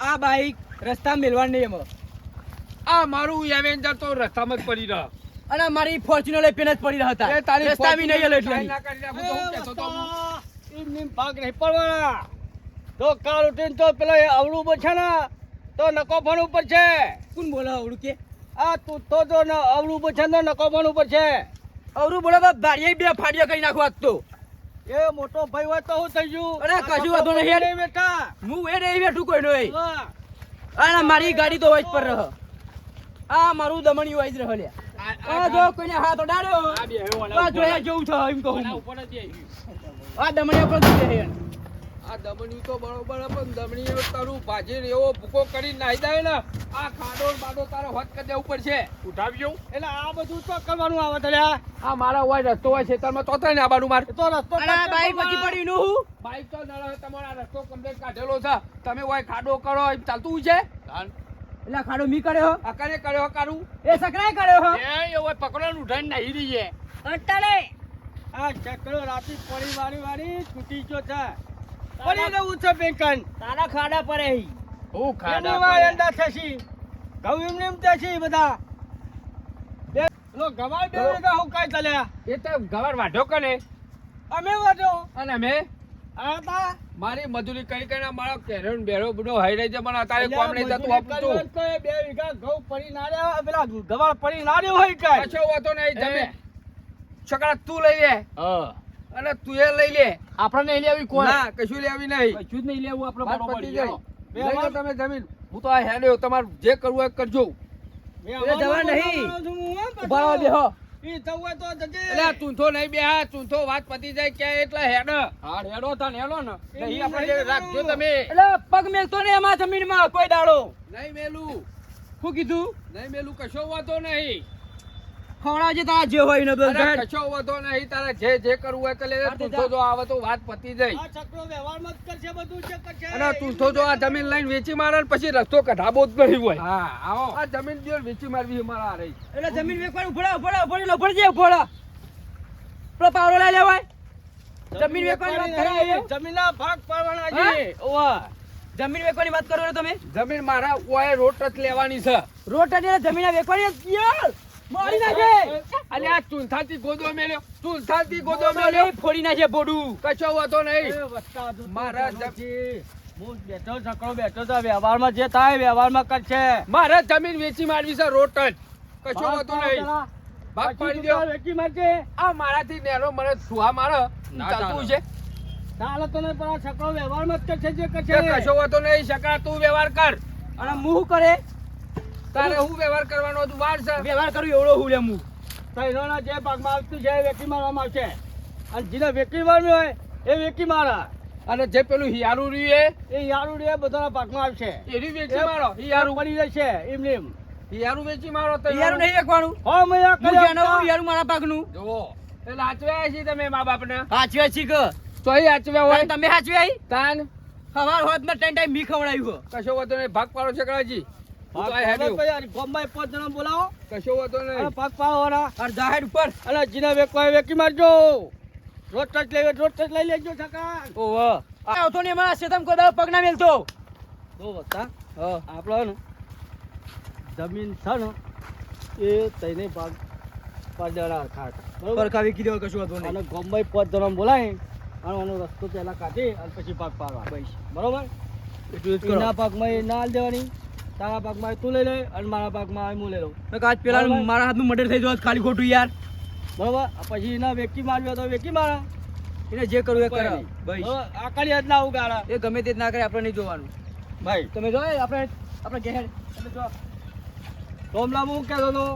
આ બાઈક રસ્તા મેળવાની એમાં. આ મારું એવેન્જર તો રસ્તામાં જ પડી રહ્યો. અને મારી ફોર્ચ્યુનર પેન જ પડી રહ્યા હતા. તારી રસ્તા બી નહીં એટલે. ના કરી નાખું તો હું કહેતો તો એમની ભાગ નહીં પડવાના. તો કાલ ઉઠીને તો પેલો અવળું પર છે ને તો નકો ફોન ઉપર છે કોણ બોલો અવળું કે? આ તું તો ન અવળું બછે ને નકો ફોન ઉપર છે અવળું બોલો બારીએ બે ફાડ્યા કરી નાખવા તો. એ મોટો ભાઈ હોય તો હું થઈ ગયું અરે કશું વાંધો નહીં યાર. બેઠા હું એ નહીં બેઠું કોઈ નહીં અરે મારી ગાડી તો વચ પર રહ. આ મારું દમણિયું વાઈજ રહ લ્યા. આ- જો કોઈને હાથ અડાડ્યો આ જોયા જેવું છે એમ કહું આ દમણી ઉપર જઈ. આ છે દમણી તો બરોબર પણ દમણી તારું ભાજી એવો ભૂકો કરી નાહી દે ને આ ખાડો બાડો તારો હોત કરી દેવું પડશે ઉઠાવજો. એટલે આ બધું તો કરવાનું આવે તળ્યા આ મારા હોય રસ્તો હોય ખેતરમાં તો થાય ને આવવાનું માર. તો રસ્તો બાઈક પછી પડી નું હું? બાઈક તો નળ તમારો રસ્તો કમ્પ્લીટ કાઢેલો છે. તમે હોય ખાડો કરો એમ ચાલતું છે? એટલે ખાડો મી કર્યો આ કને કર્યો કારું? એ સકરાય કર્યો હો? એ એવો પકડો ને ઉઠાઈને નાહી દઈએ. અટાડે આ ચક્રો રાતી પડી વાળી વાળી છૂટી ગયો છે. પડી રહેવું છે બેંકન તારા ખાડા પર હી હું ખાડા પર એંડા થશી ઘઉં એમ નેમ થશી બધા? લો ગવાર બે વીઘા હું કાઈ ચાલ્યા એ તો ગવાર વાઢો કને. અમે વાઢો. અને અમે? આ તા. મારી મજૂરી કરી કરીને મારો કેરો બેરો બધો હઈ રહી છે પણ અત્યારે કોમ નહીં થતું આપતું. બે વીઘા ઘઉં પડી ના રહ્યા પેલા ગવાર પડી ના રહ્યો હોય કાંઈ? કશો વાતો નહીં તમે છકડા તું લઈ લે. અને તું એ લઈ લે. આપણે નહીં લેવી ના કશું લેવી નહીં. કશું જ નહીં લેવું આપણે બરોબર. લઈ તમે જમીન. હું તો આ હેડ્યો તમારે જે કરવું હોય એ કરજો. મેં એ જવા નહીં. ઊભા રહો ઈ થવું તો જજે. એટલે ચૂંથો નહીં બે હા ચૂંથો વાત પતી જાય ક્યાં એટલે હેડ. હા હેડો હેડો ને. એ આપણે રાખજો તમે. એટલે પગ મેલતો નહીં એમાં જમીનમાં કોઈ દાડો. નહીં મેલું. શું કીધું? નહીં મેલું કશો વાતો નહીં. ખવડાવજે તારા જે હોય ને બધું કશો વધો નહીં તારે જે જે કરવું હોય કે લે હા, તે ચૂંથો જા. આવે તો વાત પતી જાય. આ ચક્રો વ્યવહાર મત કરશે બધું છે કરશે. અને ચૂંથો જો આ જમીન લઈને વેચી મારે પછી રસ્તો કઢાબો જ નહીં હોય. હા આવો. આ જમીન જો વેચી મારવી મારા આ રહી એટલે જમીન વેચવાનું ઉભડા ઉભડા ઉભડી ઉભડી ઉભડા પેલો પાવડો લઈ લેવાય. જમીન વેચવાની વાત કરે અહીંયા? જમીનના ભાગ પાડવાના છે. ઓવા જમીન વેચવાની વાત કરો તમે? જમીન મારા ઓય રોટ જ લેવાની છે. રોટ અને જમીન વેચવાની યાર મારી નાખે અને આ ચૂંથાથી ગોદો મેલ્યો. ચૂંથાથી ગોદો મેલ્યો. ફોડી નાખે બોડું. કશો વાતો નહીં. મારા. હું બેઠો ચક્રો બેઠો તો વ્યવહારમાં જે થાય વ્યવહારમાં કરશે. મારે જમીન વેચી મારવી છે રોટ જ કશો વાતો નહીં. ભાગ પાડી દો. વેચી મારજે. આ મારાથી નેરો મને સુવા મારે. ચાલતું છે. ચાલો તો નહીં પણ છકડો વ્યવહારમાં જ કરશે જે કરશે. કશો વાતો નહીં સકા તું વ્યવહાર કર. અને મું કરે? તારે હું વ્યવહાર કરવાનો તું વાર છે વ્યવહાર કરું એવડો હું લેમું જે પાકમાં આવતું છે એ વેચી મારવામાં આવશે અને જેને વેકી મારવી હોય એ વેકી મારા. અને જે પેલું હિયારું રહ્યું એ? હિયારું રહ્યું બધાના પાકમાં આવશે. એની વેચી મારો. હિયારું બની જશે એમ એમ. હિયારું વેચી મારો તો હિયારું નહીં વેચવાનું. હો મેં આ હું કર્યા જેનો હતા. હું યારું મારા પાકનું જો એટલે હાચવ્યા છે તમે મા બાપને. હાચવે છી કે? એ હાચવ્યા હોય. તમે હાચવ્યા? તાન. સવાર હોત ને ટાઈમ ટાઈમ મી ખવડાવ્યું કશો વધારે નહીં. ભાગ પાડો છે કડાજી પાડો બોલાવો. કશો વાતો નહીં. ભાગ પાડવાના. અડધા હેડ ઉપર. અને જેને વેચવા હોય મારજો. રોજ ટચ લેવે રોજ ટચ લઈ લેજો છકા ઓહો આ તો ને એમાં શેતમ કોઈ પગ ના મેલતો બહુ વસ્તા આપણો ને જમીન છે ને એ તઈને ભાગ પાંચ જણા ખાટ. બરોબર? પરખાવી કીધો કશું હતું અને ગામમાં પાંચ જણા બોલાય અને એનો રસ્તો પહેલા કાઢી અને પછી પાક પાડવા. બરોબર? એના પાકમાં એ ના દેવાની. તારા ભાગમાં તું લઈ લે અને મારા ભાગમાં હું લઈ લઉં. આજ પેલા મારા હાથનું મર્ડર થઈ જવા ખાલી ખોટું યાર. બરોબર? પછી એના વેકી મારવી હોય તો વેકી મારા. એને જે કરવું એ કરે ભાઈ આ હાથ ના ગાળા એ ગમે તે જ ના કરે આપણે નહીં જોવાનું. ભાઈ. તમે જો આપણે આપણે ઘેર તમે જો ટોમલા હું કહેતો હતો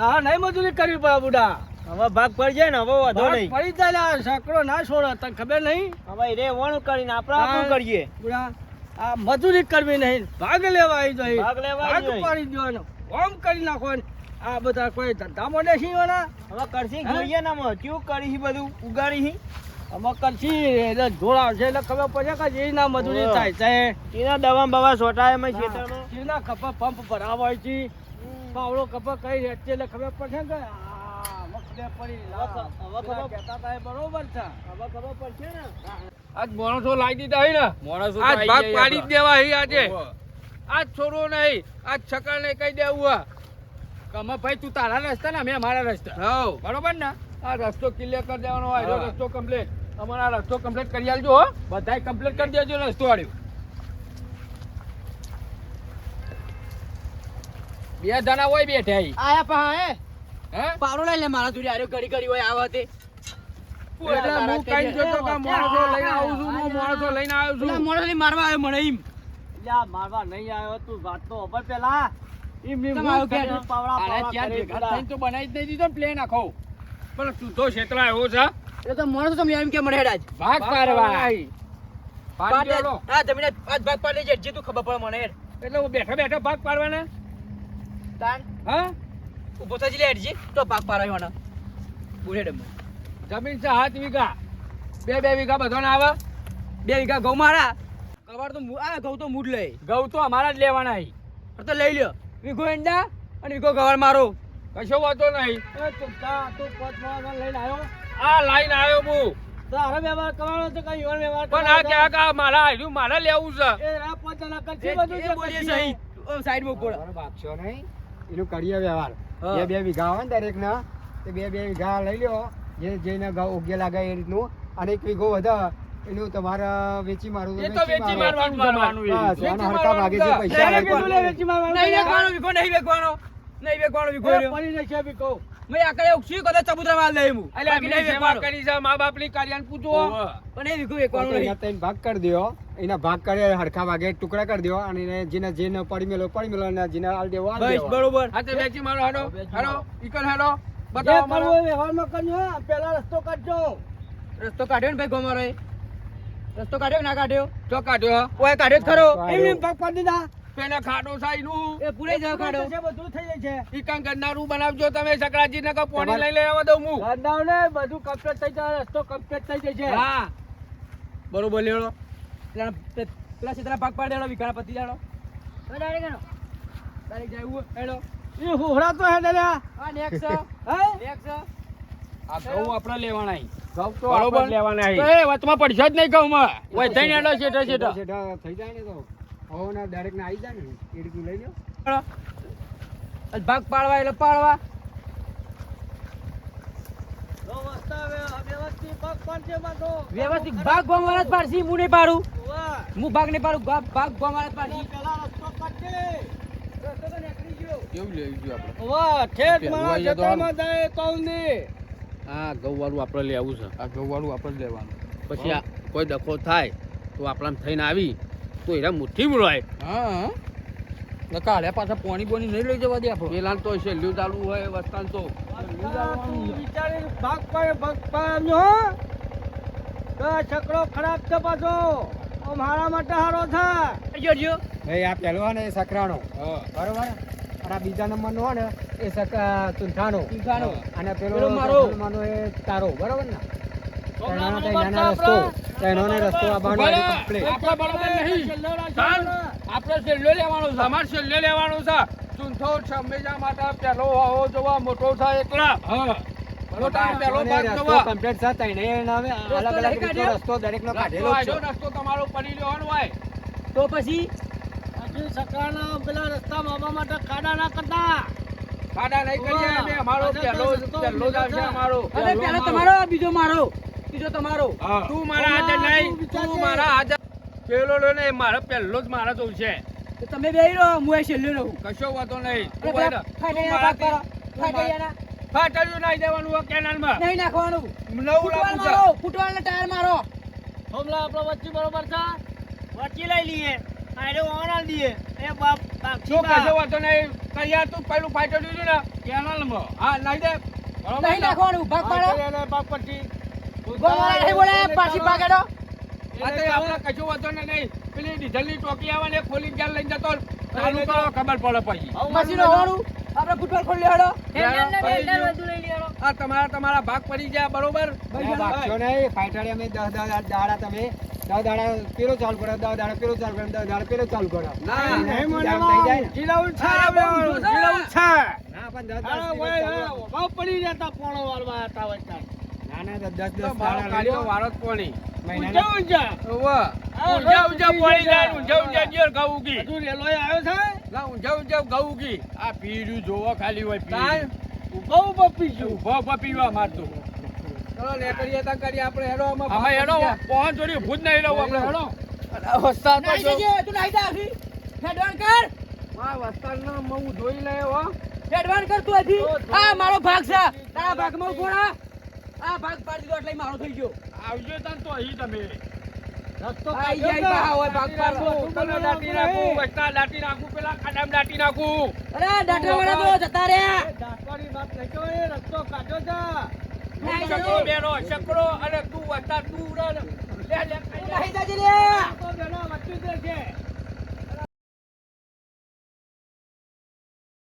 તારા નહીં મજૂરી કરવી પડે બુડા હવે ભાગ પડી જાય ને હવે વાંધો નહીં. પડી જાય સાંકડો ના છોડે તને ખબર નહીં? હવે રે વણ કરીને આપણે આપણું કરીએ. બુડા આ મજૂરી કરવી નહીં. ભાગ લેવા આવી જોઈએ ભાગ. પાડી દેવાનો. ઓમ કરી નાખો ને આ બધા કોઈ ધંધામાં નથી હોના. હવે કરશી? જોઈએ ને અમે. કેવું કરી બધું? ઉગાડી અમે કરશી. એટલે જોડા છે. એટલે ખબર પડે કે જે ના મજૂરી થાય છે. એના દવા બવા સોટાય અમે ખેતરમાં. એના કપા પંપ ભરાવા હોય છે. પાવડો કપા કઈ રહે છે એટલે ખબર પડશે કે આ મગફળી પડી હવે ખબર- કહેતા બરોબર છે. હવે ખબર પડશે ને. આજ માણસો લાવી દીધા હે ને? માણસો આજ ભાગ પાડી જ દેવા હે આજે. આજ છોડવો નહીં આજ છકડને કહી દેવું હે. કમા ભાઈ તું તારા રસ્તા ને મેં મારા રસ્તા. હઉ. બરોબર ને? આ રસ્તો ક્લિયર કરી દેવાનો હોય હા. રસ્તો કમ્પ્લીટ અમારા રસ્તો કમ્પ્લીટ કરી આલજો હો. બધાય કમ્પ્લીટ કરી દેજો રસ્તો વાળ્યો બે જણા હોય બેઠા આયા પા હે. હે? પારો લઈ લે મારા જોડે આર્યો ઘડી ઘડી હોય આવા તે. એટલે હું કઈ જતો કે માણસો લઈને આવું છું હું માણસો લઈને આવ્યો પેલા છું મોણસની મારવા આવ્યો મને એમ. લ્યા, મારવા નહીં આવ્યો તું વાત તો ખબર પેલા. એમ એમ હું ઘેર. પાવડા પાવડા કરી ભેગા પેલા. થઈને તો બનાવી જ નહીં દીધો પ્લેન આખો. પણ તું ક્ષેત્ર આવ્યો છે. એટલે તો માણસ તમે એમ કે મને હેડ આજ. ભાગ પાડવા. પાડ દે. આજ ભાગ પાડ લેજે જે તું ખબર પડે મને એટલે હું બેઠા બેઠા ભાગ પાડવાના? તાન હા? ઊભો થજી લે હેડજી તો ભાગ પાડ્યો મને બોલ હેડ એમ. જમીન છે સાત વીઘા. બે બે વીઘા બધાને આવે. બે વીઘા ઘઉં મારા? કવાર તો આ ઘઉં તો મૂડ લે ઘઉં તો અમારા જ લેવાના અહીં. તો લઈ લ્યો. વીઘો એંડા અને વીઘો ગવાર મારો. કશો વાંધો નહીં. તું લઈને આવ્યો? આ લાઈન આવ્યો હું તારો વ્યવહાર કરવાનો છે કઈ ઈવન વ્યવહાર પણ આ ક્યાં કા મારા મારે લેવું છે? એ આ પોચ જણા કરશે બધું છે બોલીએ સહી ઓ, સાઈડમાં ઊભો રહો. નહીં. એનું કરીએ વ્યવહાર. બે બે વીઘા હોય ને દરેક ના તે બે બે વીઘા લઈ લ્યો. જે જેને ઘઉં ઉગે લાગે એ રીતનું. અને એક વીઘો વધે એનું તમારે વેચી મારું એ તો વેચી મારવાનું મારવાનું બસ, આના ભાગે જે પૈસા લાગે વેચી મારવાનું. નહીં વેચવાનો વીઘો નહીં વેચવાનો. નહીં વેચવાનો વીઘો પડી જશે બી મેં આકડે ઉકસી કદાચ ચબૂતરા માં લઈ હું એટલે બાકી અમે નહીં કરી છે મા બાપની કાર્યાને પૂછો. પણ એ વીઘો વેચવાનો નહીં. એના ભાગ કરી દો એના ભાગ કરે હરખા ભાગે ટુકડા કરી દો અને એને જેને જેને પડી મેલો પડી મેલો અને જેને આલ દેવો આલ બસ બરોબર. હા તે વેચી મારો હેડો વેચી હેડો મારો. ઈકન હેડો જે બતાવો મારો વ્યવહારમાં કરજો પેલા રસ્તો કાઢજો. રસ્તો કાઢ્યો ને ભાઈ ગોમારો રસ્તો કાઢ્યો ના કાઢ્યો? ચો કાઢ્યો ઓય કાઢ્યો ખરો. એમ એમ પગ પાડી દીધા. પેલા ખાડો સાઈનું. એ પૂરે જ કાઢો થશે, બધું થઈ જાય છે. ઈકન ગન્નારું બનાવજો તમે સકરાજી ને પાણી તમારે- લઈ લેવા દઉં હું. ધંધાઓ ને બધું કમ્પ્લીટ થઈ જાય રસ્તો કમ્પ્લીટ થઈ જાય છે. હા. બરોબર લેડો પેલા પે- પાક પાડી દેડો વિકાના પતિ જાય હેડો. એ હુહરા તો હે ડલ્યા. આ નેક્સ્ટ હે? નેક્સ્ટ આ ઘઉં આપણે લેવાના. ઘઉં તો આપણે લેવાના. તો એ વચમાં પડશે જ નહીં ઘઉંમાં. ઓય થઈને હેડો શેઠે શેઠે. થઈ જાય ને તો. હવે ના ડાયરેક્ટ ને આવી જાય ને એ લઈ લો ભાગ પાડવા એટલે પાડવા. વ્યવસ્થિત ભાગ ગોમારા જ પાડશી હું નહીં પાડું. હું ભાગ નહીં પાડું ભાગ ગોમારા જ પાડશી. કેવું લેવી જોઈએ આપણે? વાહ, ઠેક પેલું મારા જટામાં જાય તો આ ઘઉં વાળું આપણે લેવું છે. આ ઘઉં વાળું આપણે લેવાનું. પછી આ કોઈ ડખો થાય તો આપણાને થઈને આવી તો એના મુઠ્ઠી મળવાય. હા કાલે પાછા પોણી બોની નહીં લઈ જવા દે આપણે. પેલા તો છેલ્લું ચાલુ હોય વસ્તાન તો. વિચારી ભાગ પાડે ભાગ પાડ્યો તો છકડો ખરાબ છે પાછો. મારા માટે હારો થાય જોજો ભાઈ આ પહેલો ને એ સકરાનો બરોબર? અને આ બીજા નંબર નો ને એ સક ચુંઠાનો અને પેલો મારો. માનો એ તારો બરોબર ને? હોય તો પછી? હજી પેલા રસ્તા મામા માટે ખાડા ના કરતા. ખાડા નહીં કરીએ. અમે અમારો પહેલો પહેલો જ આવશે અમારો. અરે પેલો તમારો બીજો મારો. બીજો તમારો. તું મારા હાજર નહીં. તું. તું મારા હાજર પેલો લો ને મારો પહેલો જ મારા જોઉં છે. તમે બે રહો હું એ છેલ્લે રહું. કશો વાતો નહીં. તું. ફાટલ્યું નાઈ દેવાનું કેનાલમાં. નહીં નાખવાનું. નવું મારો ફૂટવાલના ટાયર મારો. હમણાં આપણો વચ્ચે બરોબર છે. વચ્ચે લઈ લઈએ. આરે ઓણા દઈએ એ બાપ શું કશો વાતો નહીં. તૈયાર તું પેલું ફાટલ્યું છે ને. કેનાલમાં હા નાઈ દે. નહીં નાખવાનું ભાગ પાડો. બાપ પટ્ટી ગોમારા નહીં બોલે પાછી ભાગેડો આ આપણે કશો વાતો નહીં. પેલી ડીઝલની ટોકી આવે ને ખોલી ગેર લઈને જતો ચાલુ કરો ખબર પડે પછી. મશીનો હોવાનું આપણે ફૂટવાલ ખોલી પડી આ તમારા તમારા ભાગ પડી ગયા બરોબર? ભાગશો નહીં. અમે દસ દસ દાડા તમે દસ દાડા પેલો ચાલુ કરો દસ દાડા પેલો ચાલુ કરો દસ દાડા પેલો ચાલુ કરો. ના, નહીં નહીં જામ થઈ જાય ને. જીલાવું છે જીલાવું છે ના પણ દસ ઊભા પડી રહેતા પોણો વાળવા હતા વચ્ચે. ના દસ દસ લો. વાળો જ પોણી જાય ને. આવ્યો છે ના આ જોવો ખાલી હોય. ઊભો ઊભો પીવા મારતું. ચલો તા આપણે હેડો આમાં હેડો, પહોંચ જોડી ભૂજ નહીં આપણે હેડો. જો- તું. હેડવાન કર હું જોઈ લે હો. હેડવાન કર તું હજી આ મારો ભાગ છે તારા ભાગમાં ઊભો. આ ભાગ પાડી દીધો એટલે મારો થઈ ગયો. આવજો તાન તો અહીં તમે. રસ્તો આઈ જાય બા, હોય ભાગ પાડો. પેલા દાટી નાખું વસ્તા દાટી નાખું પેલા ખાડામાં દાટી નાખું અરે દાંતરા વાળા તો જતા રહ્યા. એ દાટવાની વાત નહીં કહો, એ રસ્તો કાઢો છે ચકડો બેનો ચકડો અને તું વસ્તા તું ઉડા ને. લે લે. તું. નાઈ જજે લે તો બેના વચ્ચે જ છે